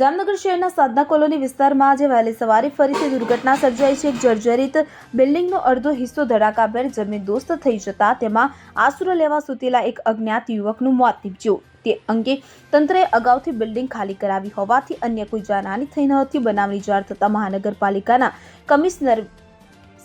જામનગર શહેરના સાધના કોલોની વિસ્તારમાં આજે વહેલી સવારે ફરીથી દુર્ઘટના સર્જાઈ છે. એક જર્જરિત બિલ્ડિંગનો અડધો હિસ્સો ધડાકાભેર જમીન દોસ્ત થઈ જતા તેમાં આસરો લેવા સૂતેલા એક અજ્ઞાત યુવકનું મોત નીપજ્યું. તે અંગે તંત્રએ અગાઉથી બિલ્ડિંગ ખાલી કરાવી હોવાથી અન્ય કોઈ જાનહાની થઈ ન હતી. બનાવની જાણ થતાં મહાનગરપાલિકાના કમિશનર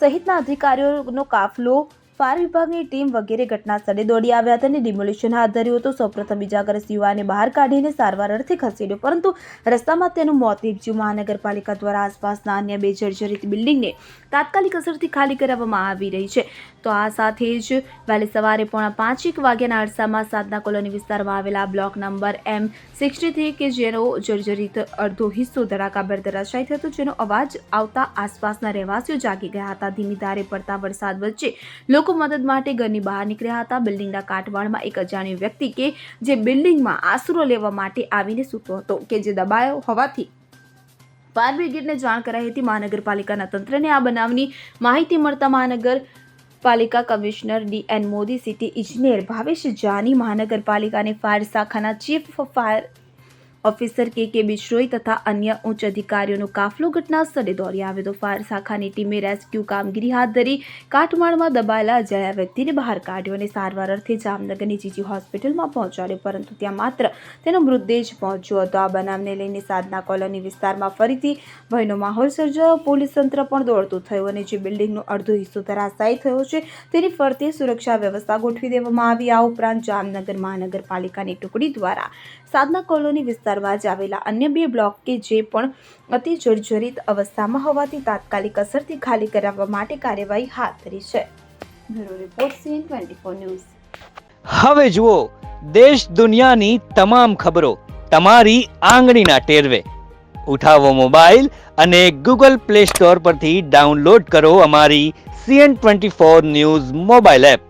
સહિતના અધિકારીઓનો કાફલો ફાયર વિભાગની ટીમ વગેરે ઘટના સ્થળે દોડી આવ્યા હતા અને ડિમોલિશન હાથ ધર્યું હતું. સૌપ્રથમ ઇજાગ્રસ્ત યુવાને બહાર કાઢીને સારવાર અર્થે ખસેડ્યો, પરંતુ રસ્તામાં તેનું મોત નીપજ્યું. મહાનગરપાલિકા દ્વારા આસપાસના અન્ય બે જર્જરિત બિલ્ડિંગને તાત્કાલિક અસરથી ખાલી કરાવવામાં આવી રહી છે. તો આ સાથે જ વહેલી સવારે પોણા પાંચેક વાગ્યાના અરસામાં સાધના કોલોની વિસ્તારમાં આવેલા block number M sixty three કે જેનો જર્જરિત અડધો હિસ્સો ધડાકાભેર ધરાશાયી થયો હતો, જેનો અવાજ આવતા આસપાસના રહેવાસીઓ જાગી ગયા હતા. ધીમી ધારે પડતા વરસાદ વચ્ચે લોકો મદદ માટે ઘરની બહાર નીકળ્યા હતા. બિલ્ડિંગના કાટવાળમાં એક અજાણ્યો વ્યક્તિ કે જે બિલ્ડિંગમાં આશરો લેવા માટે આવીને સૂતો હતો કે જે દબાયો હોવાથી ફાયર બ્રિગેડને જાણ કરાઈ હતી. મહાનગરપાલિકાના તંત્રને આ બનાવની માહિતી મળતા મહાનગર પાલિકા commissioner D N Modi city ઇજનેર ભાવેશ જાની મહાનગરપાલિકાની ફાયર શાખાના chief fire officer K K બિશ્રોઈ તથા અન્ય ઉચ્ચ અધિકારીઓનો કાફલો ઘટના સ્થળે દોડી આવ્યો તો ફાયર શાખાની ટીમે રેસ્ક્યુ કામગીરી હાથ ધરી કાટમાળમાં દબાયેલા અજાણ્યા વ્યક્તિને બહાર કાઢ્યો અને સારવાર અર્થે જામનગરની જીજી હોસ્પિટલમાં પહોંચાડ્યો, પરંતુ ત્યાં માત્ર તેનો મૃતદેહ પહોંચ્યો હતો. આ બનાવને લઈને સાધના કોલોની વિસ્તારમાં ફરીથી ભયનો માહોલ સર્જાયો. પોલીસ તંત્ર પણ દોડતું થયું અને જે બિલ્ડિંગનો અડધો હિસ્સો ધરાશાયી થયો છે, તેની ફરતે સુરક્ષા વ્યવસ્થા ગોઠવી દેવામાં આવી. આ ઉપરાંત જામનગર મહાનગરપાલિકાની ટુકડી દ્વારા સાધના કોલોની વિસ્તારમાં જ આવેલા અન્ય બે બ્લોક કે જે પણ અતિ જર્જરિત અવસ્થામાં હોવાથી તાત્કાલિક અસરથી ખાલી કરાવવા માટે કાર્યવાહી હાથ ધરી છે. Bureau report news. હવે જુઓ, દેશ દુનિયાની તમામ ખબરો તમારી આંગળીના ટેરવે. ઉઠાવો મોબાઈલ અને ગૂગલ પ્લે સ્ટોર પરથી ડાઉનલોડ કરો અમારી CN twenty four news mobile app.